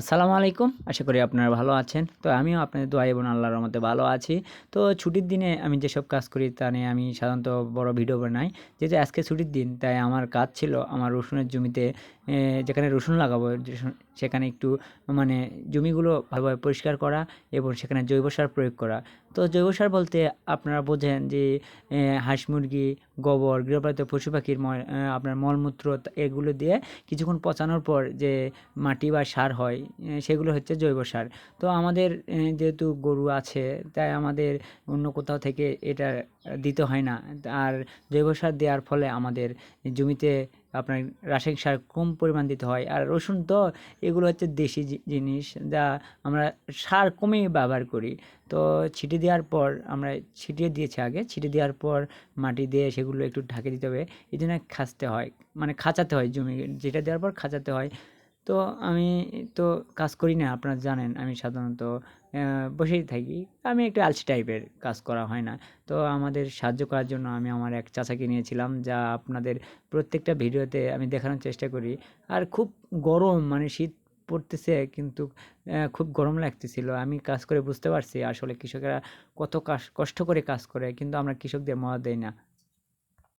আসসালামু আলাইকুম। আশা করি আপনারা ভালো আছেন। তো আমিও আপনাদের দোয়া এবং আল্লাহর রহমতে ভালো আছি। তো ছুটির দিনে আমি যেসব কাজ করি তা নিয়ে আমি সাধারণত বড় ভিডিও বানাই। যেহেতু আজকে ছুটির দিন, তাই আমার কাজ ছিল আমার রসুনের জমিতে যেখানে রসুন লাগাবো সেখানে একটু মানে জমিগুলো ভালোভাবে পরিষ্কার করা এবং সেখানে জৈব সার প্রয়োগ করা। তো জৈব সার বলতে আপনারা বোঝেন যে হাঁস মুরগি, গোবর, গৃহপালিত পশু পাখির আপনার মলমূত্র এগুলো দিয়ে কিছুক্ষণ পচানোর পর যে মাটি বা সার হয় সেগুলো হচ্ছে জৈব সার। তো আমাদের যেহেতু গরু আছে, তাই আমাদের অন্য কোথাও থেকে এটা দিতে হয় না। আর জৈব সার দেওয়ার ফলে আমাদের জমিতে আপনার রাসায়নিক সার কম পরিমাণ দিতে হয়। আর রসুন তো এগুলো হচ্ছে দেশি জিনিস যা আমরা সার কমে ব্যবহার করি। তো ছিটে দেওয়ার পর আমরা ছিটিয়ে দিয়েছি আগে। ছিটে দেওয়ার পর মাটি দিয়ে সেগুলো একটু ঢাকে দিতে হবে। এই জন্য খাঁচতে হয়। মানে খাঁচাতে হয় জমি। যেটা দেওয়ার পর খাঁচাতে হয়। তো আমি তো কাজ করি না, আপনারা জানেন আমি সাধারণত বসেই থাকি। আমি একটু আলসি টাইপের কাজ করা হয় না। তো আমাদের সাহায্য করার জন্য আমি আমার এক চাচাকে নিয়েছিলাম, যা আপনাদের প্রত্যেকটা ভিডিওতে আমি দেখানোর চেষ্টা করি। আর খুব গরম মানে শীত পড়তেছে, কিন্তু খুব গরম লাগতেছিল। আমি কাজ করে বুঝতে পারছি আসলে কৃষকেরা কত কষ্ট করে কাজ করে, কিন্তু আমরা কৃষকদের মদত দেই না।